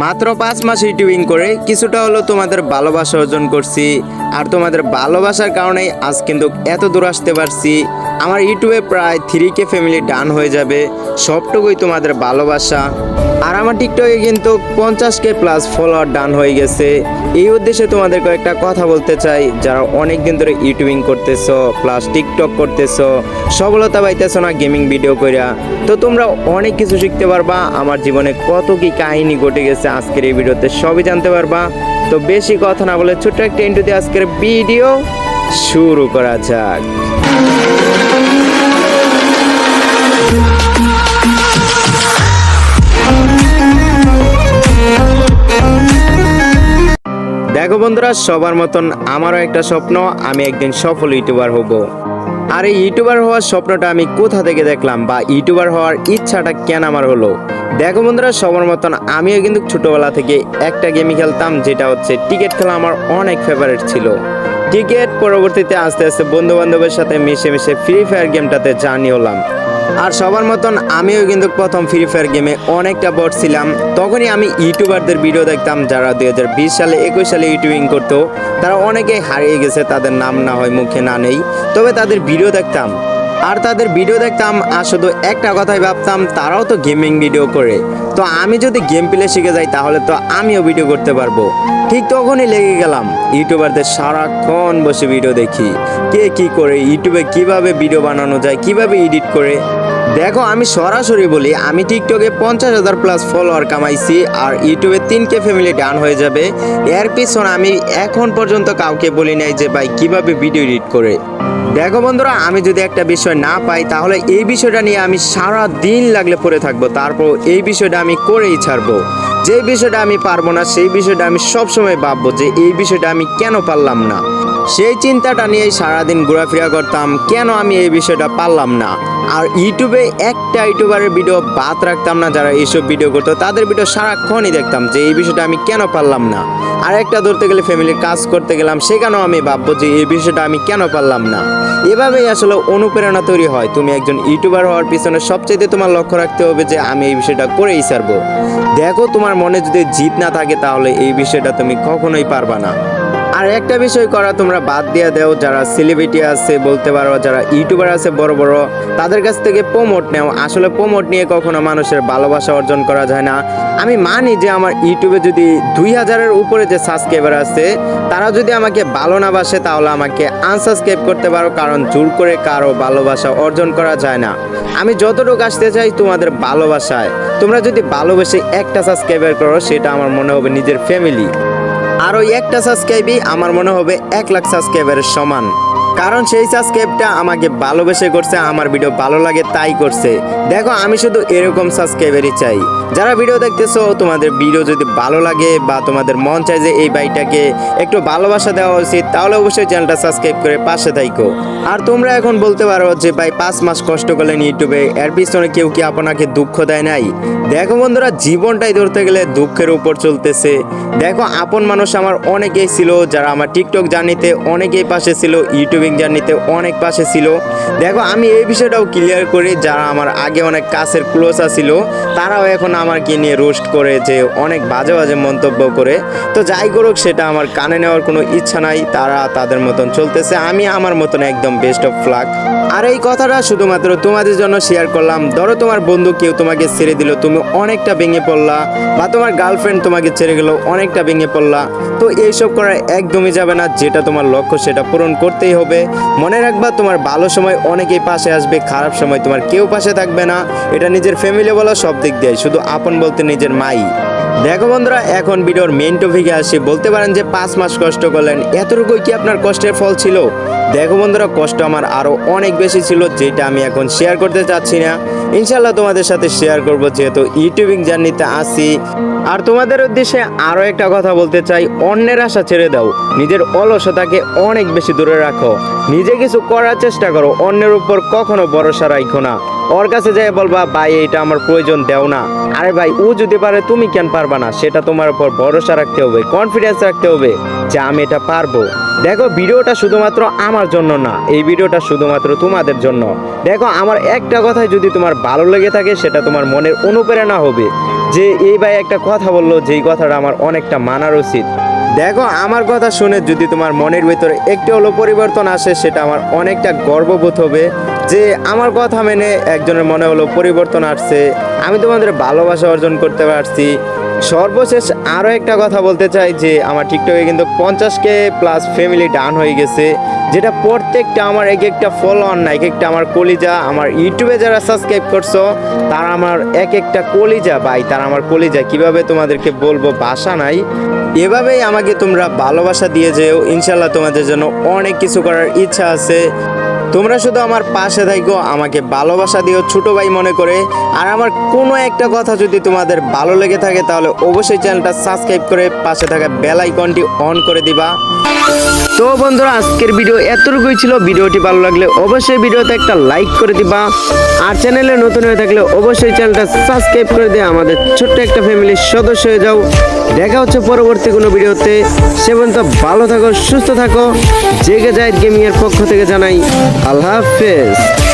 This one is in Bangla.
মাত্র পাঁচ মাস ইউটিউবিং করে কিছুটা হলো তোমাদের ভালোবাসা অর্জন করছি। আর তোমাদের ভালোবাসার কারণেই আজ কিন্তু এত দূর আসতে পারছি। আমার ইউটিউবে প্রায় থ্রি কে ফ্যামিলি ডান হয়ে যাবে, সবটুকুই তোমাদের ভালোবাসা। আর আমার টিকটকে কিন্তু পঞ্চাশ কে প্লাস ফলোয়ার ডান হয়ে গেছে। এই উদ্দেশ্যে তোমাদের কয়েকটা কথা বলতে চাই, যারা অনেক দিন ধরে ইউটিউবিং করতেছো প্লাস টিকটক করতেছো, সফলতা পাইতেছো না গেমিং ভিডিও কইরা। তো তোমরা অনেক কিছু শিখতে পারবা, আমার জীবনে কত কি কাহিনী ঘটে গেছে আজকের এই ভিডিওতে সবই জানতে পারবা। তো বেশি কথা না বলে ছোট্ট একটা ইন্টু দিয়ে আজকের ভিডিও শুরু করা যাক। দেখো বন্ধুরা, সবার মতন আমারও একটা স্বপ্ন, আমি একদিন সফল ইউটিউবার হব। আর এই ইউটিউবার হওয়ার স্বপ্নটা আমি কোথা থেকে দেখলাম বা ইউটিউবার হওয়ার ইচ্ছাটা কেন আমার হলো? দেখো বন্ধুরা, সবার মতন আমিও কিন্তু ছোটবেলা থেকে একটা গেমই খেলতাম, যেটা হচ্ছে টিকিট খেলা আমার অনেক ফেভারিট ছিল। টিকিট পরবর্তীতে আস্তে আস্তে বন্ধু বান্ধবের সাথে মিশে মিশে ফ্রি ফায়ার গেমটাতে জার্নি হলাম। আর সবার মতন আমিও কিন্তু প্রথম ফ্রি ফায়ার গেমে অনেকটা বট ছিলাম। তখনই আমি ইউটিউবারদের ভিডিও দেখতাম যারা দুই হাজার বিশ সালে, একুশ সালে ইউটিউবিং করতো। তারা অনেকেই হারিয়ে গেছে, তাদের নাম না হয় মুখে না নেই। তবে তাদের ভিডিও দেখতাম। আর তাদের ভিডিও দেখতাম, আর শুধু একটা কথাই ভাবতাম, তারাও তো গেমিং ভিডিও করে। তো আমি যদি গেম প্লে শিখে যাই, তাহলে তো আমিও ভিডিও করতে পারব। ঠিক তখনই লেগে গেলাম ইউটিউবারদের সারাক্ষণ বসে ভিডিও দেখি। কে কি করে ইউটিউবে কীভাবে ভিডিও বানানো যায়, কীভাবে এডিট করে? দেখো, আমি সরাসরি বলি, আমি টিকটকে পঞ্চাশ হাজার প্লাস ফলোয়ার কামাইছি, আর ইউটিউবে তিন কে ফ্যামিলি ডান হয়ে যাবে। এর পিছনে আমি এখন পর্যন্ত কাউকে বলি নাই যে, ভাই, কীভাবে ভিডিও এডিট করে? দেখো বন্ধুরা, আমি যদি একটা বিষয় না পাই, তাহলে এই বিষয়টা নিয়ে আমি সারা দিন লাগলে পড়ে থাকব। তারপর এই বিষয়টা আমি করেই ছাড়বো। যে বিষয়টা আমি পারব না, সেই বিষয়টা আমি সবসময় ভাববো যে এই বিষয়টা আমি কেন পারলাম না। সেই চিন্তাটা নিয়েই সারাদিন ঘোরাফেরা করতাম, কেন আমি এই বিষয়টা পারলাম না? আর ইউটিউবে একটা ইউটিউবারের ভিডিও বাদ রাখতাম না, যারা এইসব ভিডিও করতো, তাদের ভিডিও সারাক্ষণই দেখতাম যে এই বিষয়টা আমি কেন পারলাম না। আর একটা ধরতে গেলে ফ্যামিলির কাজ করতে গেলাম, সেখানেও আমি ভাববো যে এই বিষয়টা আমি কেন পারলাম না। এভাবেই আসলে অনুপ্রেরণা তৈরি হয়। তুমি একজন ইউটিউবার হওয়ার পিছনে সবচেয়ে তোমার লক্ষ্য রাখতে হবে যে আমি এই বিষয়টা করেই ছাড়বো। দেখো, তোমার মনে যদি জিত না থাকে, তাহলে এই বিষয়টা তুমি কখনোই পারবা না। আর একটা বিষয় করা তোমরা বাদ দিয়ে দাও, যারা সেলিব্রিটি আছে, বলতে পারো, যারা ইউটিউবার আছে, বড় বড়, তাদের কাছ থেকে প্রমোট নেও। আসলে প্রমোট নিয়ে কখনো মানুষের ভালোবাসা অর্জন করা যায় না। আমি মানি যে আমার ইউটিউবে যদি দুই হাজারের উপরে যে সাবস্ক্রাইবার আছে, তারা যদি আমাকে ভালো না বাসে, তাহলে আমাকে আনসাবস্ক্রাইব করতে পারো, কারণ জোর করে কারও ভালোবাসা অর্জন করা যায় না। আমি যতটুকু আসতে চাই তোমাদের ভালোবাসায়। তোমরা যদি ভালোবেসে একটা সাবস্ক্রাইবার করো, সেটা আমার মনে হবে নিজের ফ্যামিলি আর ওই একটা সাবস্ক্রাইবই আমার মনে হবে এক লাখ সাবস্ক্রাইবারের সমান। কারণ সেই সাবস্ক্রাইবটা আমাকে ভালোবেসে করছে, আমার ভিডিও ভালো লাগে তাই করছে। দেখো, আমি শুধু এরকম সাবস্ক্রাইবারই চাই। যারা ভিডিও দেখতেছো, তোমাদের ভিডিও যদি ভালো লাগে বা তোমাদের মন চায় যে এই বাইটাকে একটু ভালোবাসা দেওয়া উচিত, তাহলে অবশ্যই চ্যানেলটা সাবস্ক্রাইব করে পাশে থাইকো। আর তোমরা এখন বলতে পারো যে, ভাই, পাঁচ মাস কষ্ট করলেন ইউটিউবে, এর পিছনে কেউ কি আপনাকে দুঃখ দেয় নাই? দেখো বন্ধুরা, জীবনটাই ধরতে গেলে দুঃখের উপর চলতেছে। দেখো, আপন মানুষ আমার অনেকেই ছিল, যারা আমার টিকটক জার্নিতে অনেকেই পাশে ছিল, ইউটিউবিং জার্নিতে অনেক পাশে ছিল। দেখো, আমি এই বিষয়টাও ক্লিয়ার করি, যারা আমার আগে অনেক কাছের ক্লোজ ছিল, তারাও এখন আমাকে নিয়ে রোস্ট করে যে, অনেক বাজে বাজে মন্তব্য করে। তো যাই করুক, সেটা আমার কানে নেওয়ার কোনো ইচ্ছা নাই, তারা তাদের মতন চলতেছে, আমি আমার মতন একদম বেস্ট অফ ফ্লাক আর এই কথাটা শুধুমাত্র তোমাদের জন্য শেয়ার করলাম। ধরো, তোমার বন্ধু কেউ তোমাকে ছেড়ে দিল, তুমি অনেকটা ভেঙে পড়লা, বা তোমার গার্লফ্রেন্ড তোমাকে ছেড়ে গেল, অনেকটা ভেঙে পড়লা। তো এইসব করা একদমই যাবে না, যেটা তোমার লক্ষ্য, সেটা পূরণ করতেই হবে। মনে রাখবা, তোমার ভালো সময় অনেকেই পাশে আসবে, খারাপ সময় তোমার কেউ পাশে থাকবে না। এটা নিজের ফ্যামিলি বলা সব দিক দিয়ে শুধু আপন বলতে নিজের মাই। দেখো বন্ধুরা, এখন ভিডিওর মেন টপিকে আসি। বলতে পারেন যে পাঁচ মাস কষ্ট করলেন, এতটুকুই কি আপনার কষ্টের ফল ছিল? দেখো বন্ধুরা, কষ্ট আমার আরও অনেক বেশি ছিল, যেটা আমি এখন শেয়ার করতে চাচ্ছি না। ইনশাল্লাহ তোমাদের সাথে শেয়ার করব, যেহেতু ইউটিউবিং জার্নিতে আসি আর তোমাদের উদ্দেশ্যে আরও একটা কথা বলতে চাই, অন্যের আশা ছেড়ে দাও, নিজের অলসতাকে অনেক বেশি দূরে রাখো। নিজে কিছু করার চেষ্টা করো, অন্যের উপর কখনো ভরসা রাখো না। ওর কাছে যাই বলবা, ভাই এটা আমার প্রয়োজন, দেও না। আরে ভাই, ও যদি পারে, তুমি কেন পারবা না? সেটা তোমার উপর ভরসা রাখতে হবে কনফিডেন্স রাখতে হবে যে আমি এটা পারব। দেখো, ভিডিওটা শুধুমাত্র আমার জন্য না, এই ভিডিওটা শুধুমাত্র তোমাদের জন্য। দেখো, আমার একটা কথাই যদি তোমার ভালো লেগে থাকে, সেটা তোমার মনের অনুপ্রেরণা হবে। যে এই ভাই একটা কথা বলল, যেই কথাটা আমার অনেকটা মানার উচিত। দেখো, আমার কথা শুনে যদি তোমার মনের ভিতরে একটু হলো পরিবর্তন আসে, সেটা আমার অনেকটা গর্ববোধ হবে। যে আমার কথা মেনে একজনের মনে হলো পরিবর্তন আসছে, আমি তোমাদের ভালোবাসা অর্জন করতে পারছি। সর্বশেষ আরও একটা কথা বলতে চাই যে, আমার টিকটকে কিন্তু পঞ্চাশ কে প্লাস ফ্যামিলি ডান হয়ে গেছে, যেটা প্রত্যেকটা আমার এক একটা ফলোয়ার না, এক একটা আমার কলিজা, আমার ইউটিউবে যারা সাবস্ক্রাইব করছ, তারা আমার এক একটা কলিজা, ভাই, তারা আমার কলিজা, কীভাবে তোমাদেরকে বলব বাসা নাই। এভাবেই আমাকে তোমরা ভালোবাসা দিয়ে যেও ইনশাল্লাহ তোমাদের জন্য অনেক কিছু করার ইচ্ছা আছে। তোমরা শুধু আমার পাশে থাকো আমাকে ভালোবাসা দিও, ছোট ভাই মনে করে। আর আমার কোনো একটা কথা যদি তোমাদের ভালো লেগে থাকে, তাহলে অবশ্যই চ্যানেলটা সাবস্ক্রাইব করে পাশে থাকা বেল আইকনটি অন করে দিবা। তো বন্ধুরা, আজকের ভিডিও এতটুকুই ছিল। ভিডিওটি ভালো লাগলে অবশ্যই ভিডিওতে একটা লাইক করে দিবা। আর চ্যানেলে নতুন হয়ে থাকলে অবশ্যই চ্যানেলটা সাবস্ক্রাইব করে দিয়ে আমাদের ছোট্ট একটা ফ্যামিলির সদস্য হয়ে যাও। দেখা হচ্ছে পরবর্তী কোনো ভিডিওতে। সে পর্যন্ত ভালো থাকো, সুস্থ থাকো। জেগে যায় গেমিংয়ের পক্ষ থেকে জানাই। আল্লাহ হাফেজ।